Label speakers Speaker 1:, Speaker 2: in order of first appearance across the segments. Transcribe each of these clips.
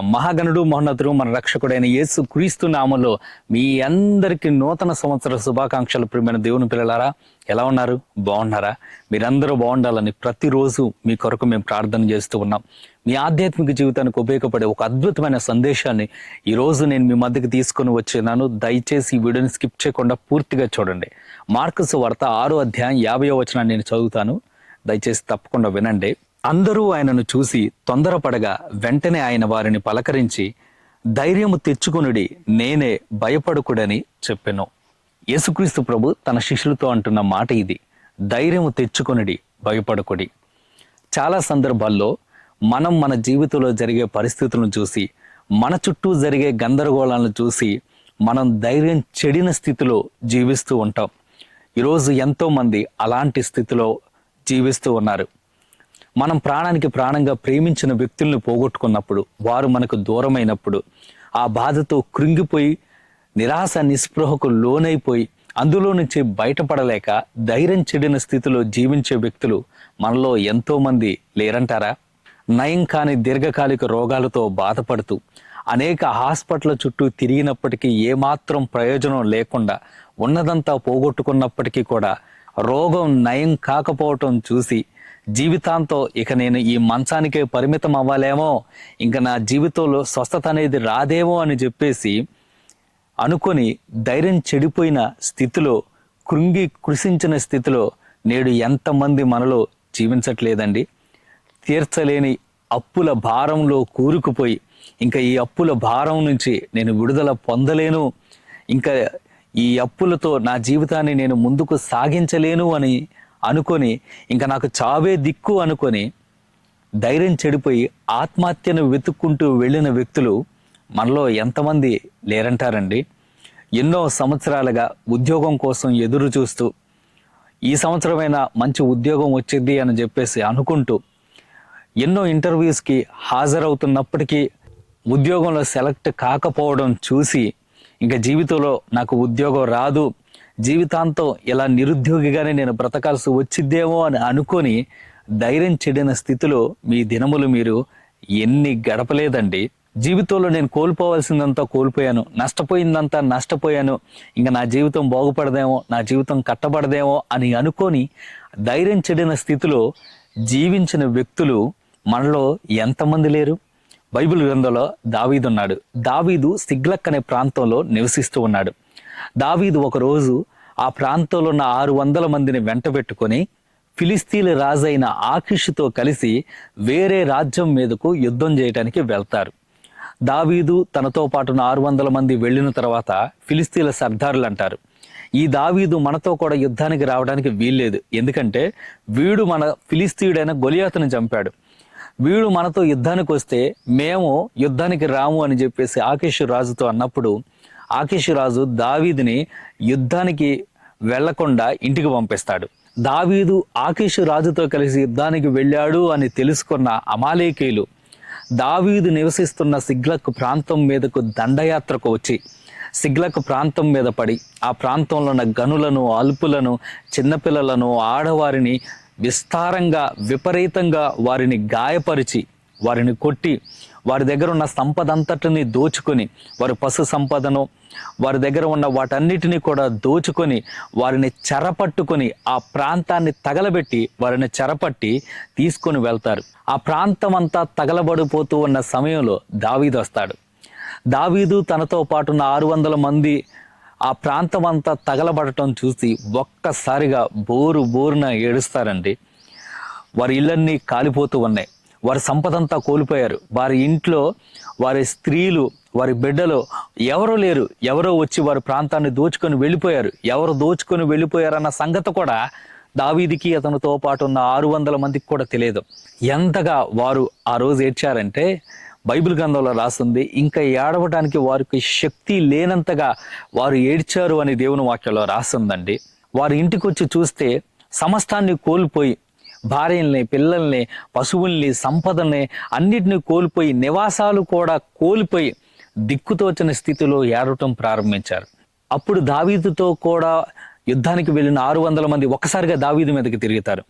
Speaker 1: మహాగణుడు మహోన్నతుడు మన రక్షకుడైన యేసు క్రీస్తు నామలో మీ అందరికీ నూతన సంవత్సర శుభాకాంక్షలు. ప్రియమైన దేవుని పిల్లలారా ఎలా ఉన్నారు? బాగున్నారా? మీరందరూ బాగుండాలని ప్రతిరోజు మీ కొరకు మేము ప్రార్థన చేస్తూ ఉన్నాం. మీ ఆధ్యాత్మిక జీవితానికి ఉపయోగపడే ఒక అద్భుతమైన సందేశాన్ని ఈరోజు నేను మీ మధ్యకి తీసుకొని వచ్చినాను. దయచేసి ఈ వీడియోని స్కిప్ చేయకుండా పూర్తిగా చూడండి. మార్కస్ వార్త ఆరో అధ్యాయం యాభై వచనాన్ని నేను చదువుతాను. దయచేసి తప్పకుండా వినండి. అందరూ ఆయనను చూసి తొందరపడగా వెంటనే ఆయన వారిని పలకరించి ధైర్యము తెచ్చుకొనుడి నేనే భయపడుకుడని చెప్పెను. యేసుక్రీస్తు ప్రభు తన శిష్యులతో అంటున్న మాట ఇది ధైర్యము తెచ్చుకొనుడి భయపడుకుడి. చాలా సందర్భాల్లో మనం మన జీవితంలో జరిగే పరిస్థితులను చూసి మన చుట్టూ జరిగే గందరగోళాలను చూసి మనం ధైర్యం చెడిన స్థితిలో జీవిస్తూ ఉంటాం. ఈరోజు ఎంతోమంది అలాంటి స్థితిలో జీవిస్తూ ఉన్నారు. మనం ప్రాణానికి ప్రాణంగా ప్రేమించిన వ్యక్తుల్ని పోగొట్టుకున్నప్పుడు వారు మనకు దూరమైనప్పుడు ఆ బాధతో కృంగిపోయి నిరాశ నిస్పృహకు లోనైపోయి అందులో నుంచి బయటపడలేక ధైర్యం చెడిన స్థితిలో జీవించే వ్యక్తులు మనలో ఎంతోమంది లేరంటారా? నయం కాని దీర్ఘకాలిక రోగాలతో బాధపడుతూ అనేక హాస్పిటల్ చుట్టూ తిరిగినప్పటికీ ఏమాత్రం ప్రయోజనం లేకుండా ఉన్నదంతా పోగొట్టుకున్నప్పటికీ కూడా రోగం నయం కాకపోవటం చూసి జీవితాంతో ఇక నేను ఈ మంచానికే పరిమితం అవ్వాలేమో ఇంకా నా జీవితంలో స్వస్థత అనేది రాదేమో అని చెప్పేసి అనుకొని ధైర్యం చెడిపోయిన స్థితిలో కృంగి కృషించిన స్థితిలో నేడు ఎంతమంది మనలో జీవించట్లేదండి. తీర్చలేని అప్పుల భారంలో కూరుకుపోయి ఇంకా ఈ అప్పుల భారం నుంచి నేను విడుదల పొందలేను. ఇంకా ఈ అప్పులతో నా జీవితాన్ని నేను ముందుకు సాగించలేను అని అనుకొని ఇంకా నాకు చావే దిక్కు అనుకొని ధైర్యం చెడిపోయి ఆత్మహత్యను వెతుక్కుంటూ వెళ్ళిన వ్యక్తులు మనలో ఎంతమంది లేరంటారండి? ఎన్నో సంవత్సరాలుగా ఉద్యోగం కోసం ఎదురు చూస్తూ ఈ సంవత్సరమైనా మంచి ఉద్యోగం వచ్చింది అని చెప్పేసి అనుకుంటూ ఎన్నో ఇంటర్వ్యూస్కి హాజరవుతున్నప్పటికీ ఉద్యోగంలో సెలెక్ట్ కాకపోవడం చూసి ఇంకా జీవితంలో నాకు ఉద్యోగం రాదు జీవితాంతం ఇలా నిరుద్యోగిగానే నేను బ్రతకాల్సి వచ్చిద్దేమో అని అనుకొని ధైర్యం చెడిన స్థితిలో మీ దినములు మీరు ఎన్ని గడపలేదండి. జీవితంలో నేను కోల్పోవాల్సిందంతా కోల్పోయాను. నష్టపోయిందంతా నష్టపోయాను. ఇంకా నా జీవితం బాగుపడదేమో నా జీవితం కట్టబడదేమో అని అనుకొని ధైర్యం చెడిన స్థితిలో జీవించిన వ్యక్తులు మనలో ఎంతమంది లేరు? బైబిల్ గ్రంథంలో దావీదు ఉన్నాడు దావీదు సిగ్లక్ అనే ప్రాంతంలో నివసిస్తూ ఉన్నాడు. దావీదు ఒకరోజు ఆ ప్రాంతంలో ఉన్న ఆరు వందల మందిని వెంటబెట్టుకొని ఫిలిస్తీన్ల రాజైన ఆకిష్తో కలిసి వేరే రాజ్యం మీదకు యుద్ధం చేయడానికి వెళ్తారు. దావీదు తనతో పాటు ఆరు వందల మంది వెళ్ళిన తర్వాత ఫిలిస్తీన్ల సర్దారులు అంటారు ఈ దావీదు మనతో కూడా యుద్ధానికి రావడానికి వీల్లేదు. ఎందుకంటే వీడు మన ఫిలిస్తీయుడైన గొలియాతను చంపాడు. వీడు మనతో యుద్ధానికి వస్తే మేము యుద్ధానికి రాము అని చెప్పేసి ఆకేష్ రాజుతో అన్నప్పుడు ఆకేషు రాజు దావీదిని యుద్ధానికి వెళ్ళకుండా ఇంటికి పంపిస్తాడు. దావీదు ఆకేషు రాజుతో కలిసి యుద్ధానికి వెళ్ళాడు అని తెలుసుకున్న అమాలేకీలు దావీదు నివసిస్తున్న సిగ్లక్ ప్రాంతం మీదకు దండయాత్రకు వచ్చి సిగ్లక్ ప్రాంతం మీద పడి ఆ ప్రాంతంలో ఉన్న గనులను అల్పులను చిన్నపిల్లలను ఆడవారిని విస్తారంగా విపరీతంగా వారిని గాయపరిచి వారిని కొట్టి వారి దగ్గర ఉన్న సంపద అంతటిని దోచుకొని వారి పశు సంపదను వారి దగ్గర ఉన్న వాటన్నిటిని కూడా దోచుకొని వారిని చెరపట్టుకొని ఆ ప్రాంతాన్ని తగలబెట్టి వారిని చెరపట్టి తీసుకొని వెళ్తారు. ఆ ప్రాంతం అంతా తగలబడిపోతూ ఉన్న సమయంలో దావీదు వస్తాడు. దావీదు తనతో పాటు ఉన్న ఆరు వందల మంది ఆ ప్రాంతం అంతా తగలబడటం చూసి ఒక్కసారిగా బోరు బోరున ఏడుస్తారండి. వారి ఇళ్ళన్నీ కాలిపోతూ ఉన్నాయి. వారి సంపదంతా కోల్పోయారు. వారి ఇంట్లో వారి స్త్రీలు వారి బిడ్డలు ఎవరో లేరు. ఎవరో వచ్చి వారి ప్రాంతాన్ని దోచుకొని వెళ్ళిపోయారు. ఎవరు దోచుకొని వెళ్ళిపోయారన్న సంగతి కూడా దావీదికి అతనితో పాటు ఉన్న ఆరు వందల మందికి కూడా తెలియదు. ఎంతగా వారు ఆ రోజు ఏడ్చారంటే బైబిల్ గ్రంథంలో రాస్తుంది ఇంకా ఏడవడానికి వారికి శక్తి లేనంతగా వారు ఏడ్చారు అని దేవుని వాక్యంలో రాస్తుందండి. వారి ఇంటికి వచ్చి చూస్తే సమస్తాన్ని కోల్పోయి భార్యల్ని పిల్లల్ని పశువుల్ని సంపదల్ని అన్నిటిని కోల్పోయి నివాసాలు కూడా కోల్పోయి దిక్కుతోచిన స్థితిలో ఏడటం ప్రారంభించారు. అప్పుడు దావీదుతో కూడా యుద్ధానికి వెళ్ళిన ఆరు వందల మంది ఒక్కసారిగా దావీదు మీదకి తిరుగుతారు.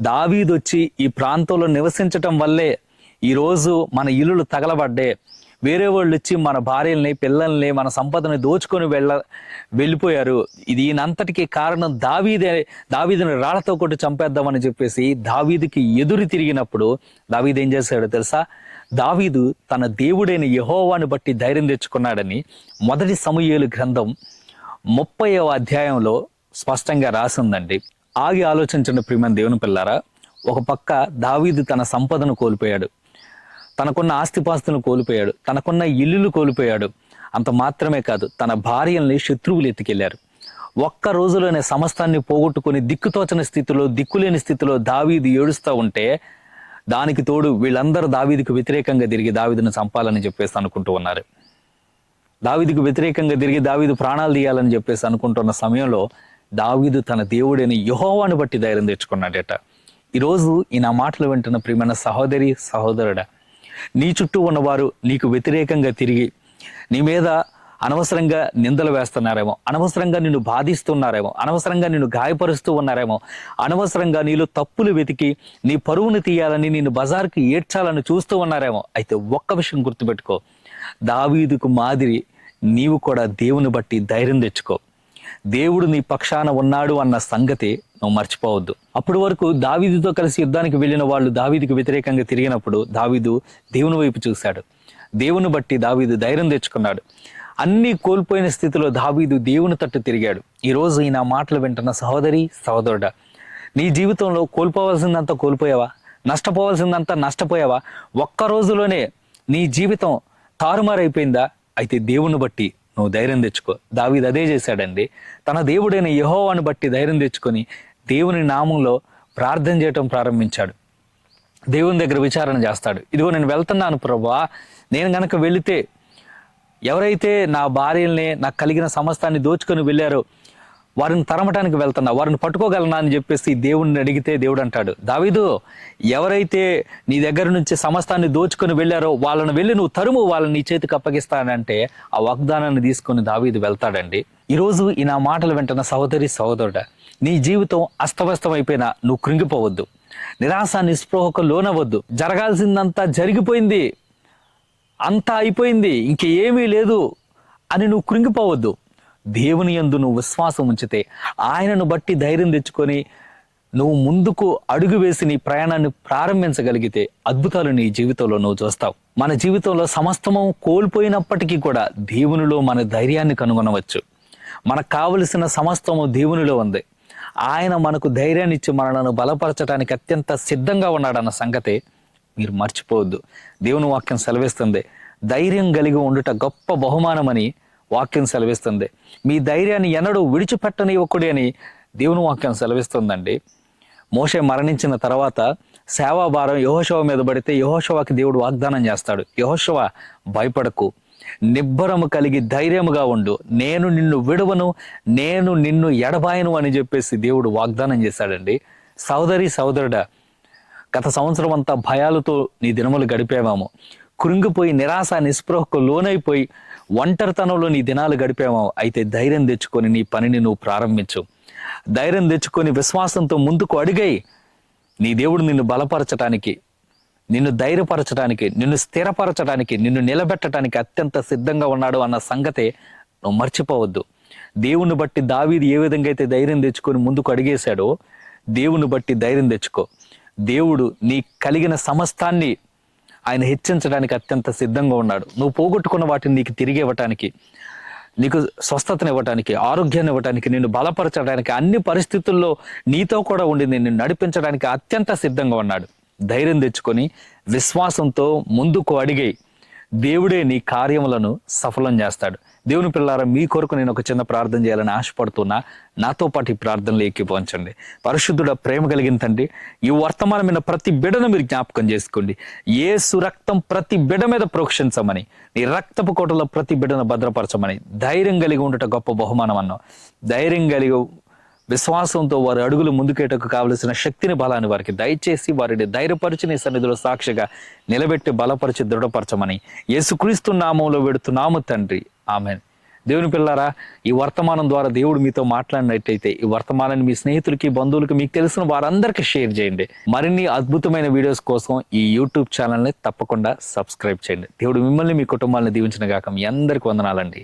Speaker 1: దావీదు వచ్చి ఈ ప్రాంతంలో నివసించటం వల్లే ఈరోజు మన ఇల్లులు తగలబడ్డే వేరే వాళ్ళు వచ్చి మన భార్యల్ని పిల్లల్ని మన సంపదని దోచుకొని వెళ్ళ వెళ్ళిపోయారు. ఇది ఈయనంతటికి కారణం దావీదే దావీదుని రాళ్ళతో కొట్టి చంపేద్దామని చెప్పేసి దావీదుకి ఎదురు తిరిగినప్పుడు దావీదు ఏం చేశాడో తెలుసా? దావీదు తన దేవుడైన యహోవాని బట్టి ధైర్యం తెచ్చుకున్నాడని మొదటి సమూయేలు గ్రంథం ముప్పైవ అధ్యాయంలో స్పష్టంగా రాసిందండి. ఆగి ఆలోచించిన ప్రియమైన దేవుని పిల్లారా ఒక పక్క దావీదు తన సంపదను కోల్పోయాడు. తనకున్న ఆస్తిపాస్తులను కోల్పోయాడు. తనకున్న ఇల్లులు కోల్పోయాడు. అంత మాత్రమే కాదు తన భార్యల్ని శత్రువులు ఎత్తుకెళ్ళారు. ఒక్క రోజులోనే సమస్తాన్ని పోగొట్టుకుని దిక్కుతోచని స్థితిలో దిక్కులేని స్థితిలో దావీదు ఏడుస్తూ ఉంటే దానికి తోడు వీళ్ళందరూ దావీదికి వ్యతిరేకంగా తిరిగి దావీదును చంపాలని చెప్పేసి అనుకుంటూ ఉన్నారు. దావీదుకు వ్యతిరేకంగా తిరిగి దావీదు ప్రాణాలు తీయాలని చెప్పేసి అనుకుంటున్న సమయంలో దావీదు తన దేవుడైన యహోవాను బట్టి ధైర్యం తెచ్చుకున్నాడట. ఈరోజు ఈ నా మాటలు వింటున్న ప్రియమైన సహోదరి సహోదరుడా నీ చుట్టూ ఉన్నవారు నీకు వ్యతిరేకంగా తిరిగి నీ మీద అనవసరంగా నిందలు వేస్తున్నారేమో అనవసరంగా నిన్ను బాధిస్తున్నారేమో అనవసరంగా నిన్ను గాయపరుస్తూ ఉన్నారేమో అనవసరంగా నీలో తప్పులు వెతికి నీ పరువును తీయాలని నేను బజార్కి ఏడ్చాలని చూస్తూ ఉన్నారేమో. అయితే ఒక్క విషయం గుర్తుపెట్టుకో దావీదుకు మాదిరి నీవు కూడా దేవుని బట్టి ధైర్యం తెచ్చుకో. దేవుడు నీ పక్షాన ఉన్నాడు అన్న సంగతి నువ్వు మర్చిపోవద్దు. అప్పటి వరకు దావీదుతో కలిసి యుద్ధానికి వెళ్ళిన వాళ్ళు దావీదుకు వ్యతిరేకంగా తిరిగినప్పుడు దావీదు దేవుని వైపు చూశాడు. దేవుని బట్టి దావీదు ధైర్యం తెచ్చుకున్నాడు. అన్ని కోల్పోయిన స్థితిలో దావీదు దేవుని తట్టు తిరిగాడు. ఈరోజు ఈయన మాటలు వింటున్న సహోదరి సహోదరుడ నీ జీవితంలో కోల్పోవాల్సిందంతా కోల్పోయావా? నష్టపోవాల్సిందంతా నష్టపోయావా? ఒక్క రోజులోనే నీ జీవితం తారుమారైపోయిందా? అయితే దేవుని బట్టి నువ్వు ధైర్యం తెచ్చుకో. దావీదు అదే చేశాడండి. తన దేవుడైన యహోవాను బట్టి ధైర్యం తెచ్చుకొని దేవుని నామంలో ప్రార్థన చేయటం ప్రారంభించాడు. దేవుని దగ్గర విచారణ చేస్తాడు. ఇదిగో నేను వెళ్తున్నాను ప్రభా. నేను గనక వెళితే ఎవరైతే నా భార్యల్ని నాకు కలిగిన సమస్తాన్ని దోచుకొని వెళ్ళారో వారిని తరమటానికి వెళ్తున్నా వారిని పట్టుకోగలనా అని చెప్పేసి దేవుడిని అడిగితే దేవుడు అంటాడు. దావీదు ఎవరైతే నీ దగ్గర నుంచి సమస్తాన్ని దోచుకొని వెళ్ళారో వాళ్ళని వెళ్ళి నువ్వు తరుము వాళ్ళని నీ చేతికి అప్పగిస్తానంటే ఆ వాగ్దానాన్ని తీసుకొని దావీదు వెళ్తాడండి. ఈరోజు ఈ నా మాటలు వెంటనే సహోదరి సహోదరుడ నీ జీవితం అస్తవ్యస్తం అయిపోయినా నువ్వు కృంగిపోవద్దు. నిరాశ నిస్పృహకు లోనవద్దు జరగాల్సిందంతా జరిగిపోయింది. అంతా అయిపోయింది. ఇంకేమీ లేదు అని నువ్వు కృంగిపోవద్దు. దేవుని యందు నువ్వు విశ్వాసం ఉంచితే ఆయనను బట్టి ధైర్యం తెచ్చుకొని నువ్వు ముందుకు అడుగు వేసి నీ ప్రయాణాన్ని ప్రారంభించగలిగితే అద్భుతాలు నీ జీవితంలో నువ్వు చూస్తావు. మన జీవితంలో సమస్తము కోల్పోయినప్పటికీ కూడా దేవునిలో మన ధైర్యాన్ని కనుగొనవచ్చు. మనకు కావలసిన సమస్తము దేవునిలో ఉంది. ఆయన మనకు ధైర్యాన్ని ఇచ్చి మనలను బలపరచడానికి అత్యంత సిద్ధంగా ఉన్నాడన్న సంగతి మీరు మర్చిపోవద్దు. దేవుని వాక్యం సెలవిస్తుంది. ధైర్యం కలిగి ఉండుట గొప్ప బహుమానమని వాక్యం సెలవిస్తుంది. మీ ధైర్యాన్ని ఎన్నడూ విడిచిపెట్టనివ్వకుడి అని దేవుని వాక్యం సెలవిస్తుందండి. మోషే మరణించిన తర్వాత సేవాభారం యహోశవ మీద పడితే యహోశవాకి దేవుడు వాగ్దానం చేస్తాడు. యహోశవ భయపడకు. నిబ్బరము కలిగి ధైర్యముగా ఉండు. నేను నిన్ను విడవను నేను నిన్ను ఎడబాయను అని చెప్పేసి దేవుడు వాగ్దానం చేశాడండి. సోదరి సోదరుడ గత సంవత్సరం అంతా భయాలతో నీ దినములు గడిపేవాము. కృంగిపోయి నిరాశ నిస్పృహకు లోనైపోయి ఒంటరితనంలో నీ దినాలు గడిపామో అయితే ధైర్యం తెచ్చుకొని నీ పనిని నువ్వు ప్రారంభించు. ధైర్యం తెచ్చుకొని విశ్వాసంతో ముందుకు అడిగాయి నీ దేవుడు నిన్ను బలపరచటానికి నిన్ను ధైర్యపరచడానికి నిన్ను స్థిరపరచడానికి నిన్ను నిలబెట్టడానికి అత్యంత సిద్ధంగా ఉన్నాడు అన్న సంగతే నువ్వు మర్చిపోవద్దు. దేవుని బట్టి దావీది ఏ విధంగా అయితే ధైర్యం తెచ్చుకొని ముందుకు అడిగేశాడో దేవుని బట్టి ధైర్యం తెచ్చుకో. దేవుడు నీ కలిగిన సమస్తాన్ని ఆయన హెచ్చించడానికి అత్యంత సిద్ధంగా ఉన్నాడు. నువ్వు పోగొట్టుకున్న వాటిని నీకు తిరిగి ఇవ్వటానికి నీకు స్వస్థతను ఇవ్వటానికి ఆరోగ్యాన్ని ఇవ్వటానికి నిన్ను బలపరచడానికి అన్ని పరిస్థితుల్లో నీతో కూడా ఉండి నిన్ను నడిపించడానికి అత్యంత సిద్ధంగా ఉన్నాడు. ధైర్యం తెచ్చుకొని విశ్వాసంతో ముందుకు అడిగి దేవుడే నీ కార్యములను సఫలం చేస్తాడు. దేవుని పిల్లారా మీ కొరకు నేను ఒక చిన్న ప్రార్థన చేయాలని ఆశపడుతున్నా. నాతో పాటు ఈ ప్రార్థనలు ఎక్కిపోంచండి పరిశుద్ధుడ ప్రేమ కలిగిన తండ్రి ఈ వర్తమానమైన ప్రతి బిడను మీరు జ్ఞాపకం చేసుకోండి. ఏసు రక్తం ప్రతి బిడ మీద ప్రోక్షించమని నీ రక్తపు కోటలో ప్రతి బిడను భద్రపరచమని ధైర్యం కలిగి ఉండట గొప్ప బహుమానం అన్నావు ధైర్యం కలిగి విశ్వాసంతో వారి అడుగులు ముందుకేటకు కావలసిన శక్తిని బలాన్ని వారికి దయచేసి వారిని ధైర్యపరిచి నీ సన్నిధిలో సాక్షిగా నిలబెట్టి బలపరిచి దృఢపరచమని యేసుక్రీస్తు నామంలో వెడుతున్నాము తండ్రి. ఆమె దేవుని పిల్లారా ఈ వర్తమానం ద్వారా దేవుడు మీతో మాట్లాడినట్టయితే ఈ వర్తమానాన్ని మీ స్నేహితులకి బంధువులకి మీకు తెలిసిన వారందరికీ షేర్ చేయండి. మరిన్ని అద్భుతమైన వీడియోస్ కోసం ఈ యూట్యూబ్ ఛానల్ని తప్పకుండా సబ్స్క్రైబ్ చేయండి. దేవుడు మిమ్మల్ని మీ కుటుంబాలను దీవించిన గాక మీ అందరికి వందనాలండి.